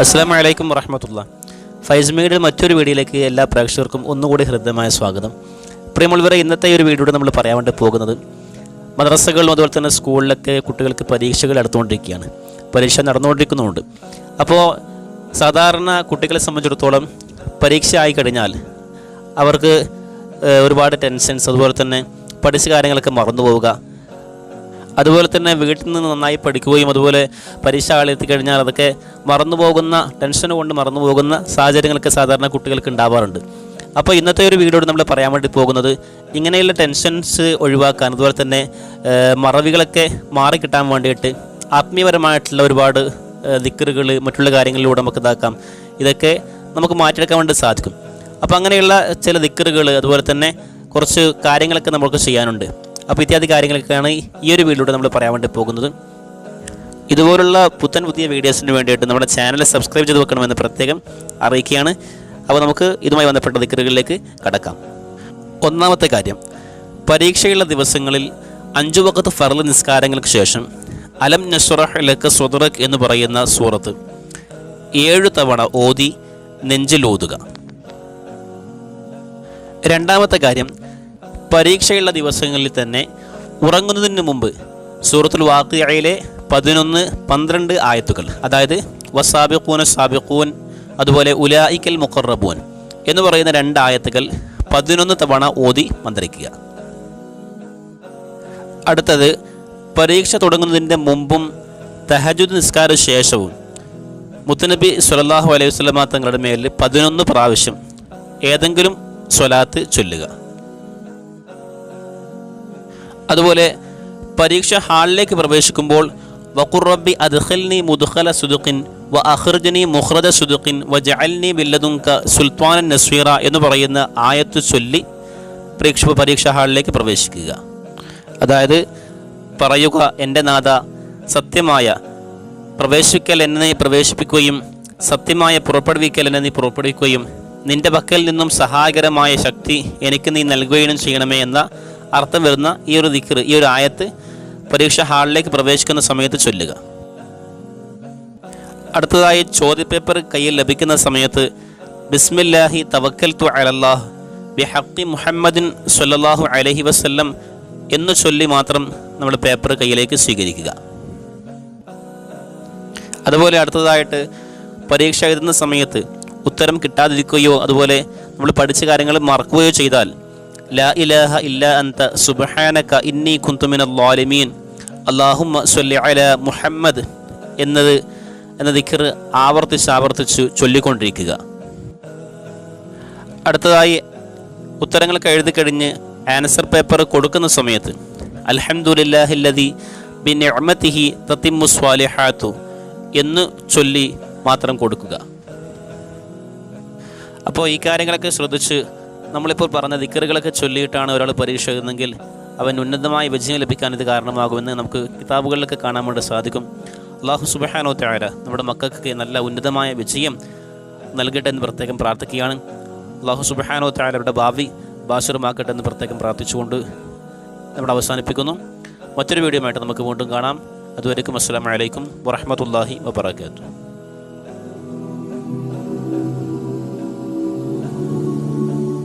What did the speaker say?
അസ്സാം വലൈക്കും വറഹമത്തുള്ള. ഫൈസ് മീഡിയയുടെ മറ്റൊരു വീഡിയോയിലേക്ക് എല്ലാ പ്രേക്ഷകർക്കും ഒന്നുകൂടി ഹൃദ്യമായ സ്വാഗതം. പ്രിയമുള്ളവരെ ഇന്നത്തെ ഒരു വീഡിയോയുടെ നമ്മൾ പറയാൻ വേണ്ടി പോകുന്നത് മദ്രസകളിലും അതുപോലെ തന്നെ സ്കൂളിലൊക്കെ കുട്ടികൾക്ക് പരീക്ഷകൾ നടത്തുകൊണ്ടിരിക്കുകയാണ് പരീക്ഷ നടന്നുകൊണ്ടിരിക്കുന്നുമുണ്ട്. അപ്പോൾ സാധാരണ കുട്ടികളെ സംബന്ധിച്ചിടത്തോളം പരീക്ഷ ആയി കഴിഞ്ഞാൽ അവർക്ക് ഒരുപാട് ടെൻഷൻസ് അതുപോലെ തന്നെ പഠിച്ച കാര്യങ്ങളൊക്കെ മറന്നു പോവുക അതുപോലെ തന്നെ വീട്ടിൽ നിന്ന് നന്നായി പഠിക്കുകയും അതുപോലെ പരീക്ഷ കഴിഞ്ഞാൽ അതൊക്കെ മറന്നുപോകുന്ന ടെൻഷൻ കൊണ്ട് മറന്നു പോകുന്ന സാഹചര്യങ്ങളൊക്കെ സാധാരണ കുട്ടികൾക്ക് ഉണ്ടാവാറുണ്ട്. അപ്പോൾ ഇന്നത്തെ ഒരു വീഡിയോ നമ്മൾ പറയാൻ വേണ്ടി പോകുന്നത് ഇങ്ങനെയുള്ള ടെൻഷൻസ് ഒഴിവാക്കാൻ അതുപോലെ തന്നെ മറവികളൊക്കെ മാറിക്കിട്ടാൻ വേണ്ടിയിട്ട് ആത്മീയപരമായിട്ടുള്ള ഒരുപാട് ദിക്കറുകൾ മറ്റുള്ള കാര്യങ്ങളിലൂടെ നമുക്ക് ഇതാക്കാം. ഇതൊക്കെ നമുക്ക് മാറ്റിയെടുക്കാൻ വേണ്ടി സാധിക്കും. അപ്പോൾ അങ്ങനെയുള്ള ചില ദിക്കറുകൾ അതുപോലെ തന്നെ കുറച്ച് കാര്യങ്ങളൊക്കെ നമുക്ക് ചെയ്യാനുണ്ട്. അപ്പോൾ ഇത്യാദി കാര്യങ്ങളൊക്കെയാണ് ഈ ഒരു വീഡിയോയിലൂടെ നമ്മൾ പറയാൻ വേണ്ടി പോകുന്നത്. ഇതുപോലുള്ള പുത്തൻ പുതിയ വീഡിയോസിന് വേണ്ടിയിട്ട് നമ്മുടെ ചാനൽ സബ്സ്ക്രൈബ് ചെയ്ത് വെക്കണമെന്ന് പ്രത്യേകം അറിയിക്കുകയാണ്. അപ്പോൾ നമുക്ക് ഇതുമായി ബന്ധപ്പെട്ട ദിക്കറുകളിലേക്ക് കടക്കാം. ഒന്നാമത്തെ കാര്യം പരീക്ഷയുള്ള ദിവസങ്ങളിൽ അഞ്ചു വക്കത്ത് ഫർൾ നിസ്കാരങ്ങൾക്ക് ശേഷം അലം നസുറഹ് ലക്ക് സ്വദറക് എന്ന് പറയുന്ന സൂറത്ത് ഏഴ് തവണ ഓതി നെഞ്ചിലോതുക രണ്ടാമത്തെ കാര്യം പരീക്ഷയുള്ള ദിവസങ്ങളിൽ തന്നെ ഉറങ്ങുന്നതിന് മുമ്പ് സൂറത്തുൽ വാക്കിയയിലെ പതിനൊന്ന് പന്ത്രണ്ട് ആയത്തുകൾ അതായത് വസാബിഖൂൻ സാബിഖൂൻ അതുപോലെ ഉലായിക്കൽ മുഖറബൂൻ എന്ന് പറയുന്ന രണ്ട് ആയത്തുകൾ പതിനൊന്ന് തവണ ഓതി മന്ത്രിക്കുക. അടുത്തത് പരീക്ഷ തുടങ്ങുന്നതിന്റെ മുമ്പും തഹജുദ് നിസ്കാര ശേഷവും മുത്തനബി സുലല്ലാഹു അലൈഹി വസ്ലമ തങ്ങളുടെ മേലിൽ പതിനൊന്ന് പ്രാവശ്യം ഏതെങ്കിലും സ്വലാത്ത് ചൊല്ലുക. അതുപോലെ പരീക്ഷ ഹാളിലേക്ക് പ്രവേശിക്കുമ്പോൾ വക്കുറബി അദ്ഖൽനി മുദ്ഖല സുദുഖിൻ വ അഖ്ർജനി മുഖ്റജ സുദുഖിൻ വ ജഅൽനി ബില്ലദുങ്ക സുൽത്താനൻ നസ്വീറ എന്ന് പറയുന്ന ആയത്ത് ചൊല്ലി പ്രേക്ഷക പരീക്ഷാ ഹാളിലേക്ക് പ്രവേശിക്കുക. അതായത് പറയുക എന്റെ നാഥ സത്യമായ പ്രവേശിക്കൽ എന്നെ നീ പ്രവേശിപ്പിക്കുകയും സത്യമായ പുറപ്പെടുവിക്കൽ എന്നെ നീ പുറപ്പെടുവിക്കുകയും നിന്റെ പക്കൽ നിന്നും സഹായകരമായ ശക്തി എനിക്ക് നീ നൽകുകയും ചെയ്യണമേ എന്ന അർത്ഥം വരുന്ന ഈ ഒരു ദിക്കർ ഈ ഒരു ആയത്ത് പരീക്ഷ ഹാളിലേക്ക് പ്രവേശിക്കുന്ന സമയത്ത് ചൊല്ലുക. അടുത്തതായി ചോദ്യപേപ്പർ കയ്യിൽ ലഭിക്കുന്ന സമയത്ത് ബിസ്മില്ലാഹി തവക്കൽ തു അലല്ലാഹ് ബി ഹക്കി മുഹമ്മദിൻ സല്ലാഹു അലഹി വസ്ല്ലം എന്ന് ചൊല്ലി മാത്രം നമ്മൾ പേപ്പർ കയ്യിലേക്ക് സ്വീകരിക്കുക. അതുപോലെ അടുത്തതായിട്ട് പരീക്ഷ എഴുതുന്ന സമയത്ത് ഉത്തരം കിട്ടാതിരിക്കുകയോ അതുപോലെ നമ്മൾ പഠിച്ച കാര്യങ്ങൾ മറക്കുകയോ ചെയ്താൽ ലാ ഇലാഹ ഇല്ല അന്ത സുബ്ഹാനക ഇന്നി കുന്തുമിന ലാലിമീൻ. അല്ലാഹുമ്മ സ്വല്ലി അല മുഹമ്മദ് എന്നത് എന്ന ദിക്കർ ആവർത്തിച്ച് ആവർത്തിച്ച് ചൊല്ലിക്കൊണ്ടിരിക്കുക. അടുത്തതായി ഉത്തരങ്ങളൊക്കെ എഴുതി കഴിഞ്ഞ് ആൻസർ പേപ്പർ കൊടുക്കുന്ന സമയത്ത് അൽഹംദുലില്ലാഹില്ലതി ബിനിഅമതിഹി തത്തിമു സ്വാലിഹാത്തു എന്ന് ചൊല്ലി മാത്രം കൊടുക്കുക. അപ്പോൾ ഈ കാര്യങ്ങളൊക്കെ ശ്രദ്ധിച്ച് നമ്മളിപ്പോൾ പറഞ്ഞ ദിക്കറുകളൊക്കെ ചൊല്ലിയിട്ടാണ് ഒരാൾ പരീക്ഷ എഴുതുന്നെങ്കിൽ അവൻ ഉന്നതമായ വിജയം ലഭിക്കാൻ ഇത് കാരണമാകുമെന്ന് നമുക്ക് കിതാബുകളിലൊക്കെ കാണാൻ വേണ്ടി സാധിക്കും. അള്ളാഹു സുബഹാനോ താര നമ്മുടെ മക്കൾക്ക് നല്ല ഉന്നതമായ വിജയം നൽകട്ടെ എന്ന് പ്രത്യേകം പ്രാർത്ഥിക്കുകയാണ്. അള്ളാഹു സുബഹാനോ താരയുടെ ഭാവി ബാസുരമാക്കട്ടെ എന്ന് പ്രത്യേകം പ്രാർത്ഥിച്ചുകൊണ്ട് നമ്മൾ അവസാനിപ്പിക്കുന്നു. മറ്റൊരു വീഡിയോ ആയിട്ട് നമുക്ക് വീണ്ടും കാണാം. അതുവരേക്കും അസ്സാം വലൈക്കും വറഹമത്തല്ലാഹി വബർക്കാത്തു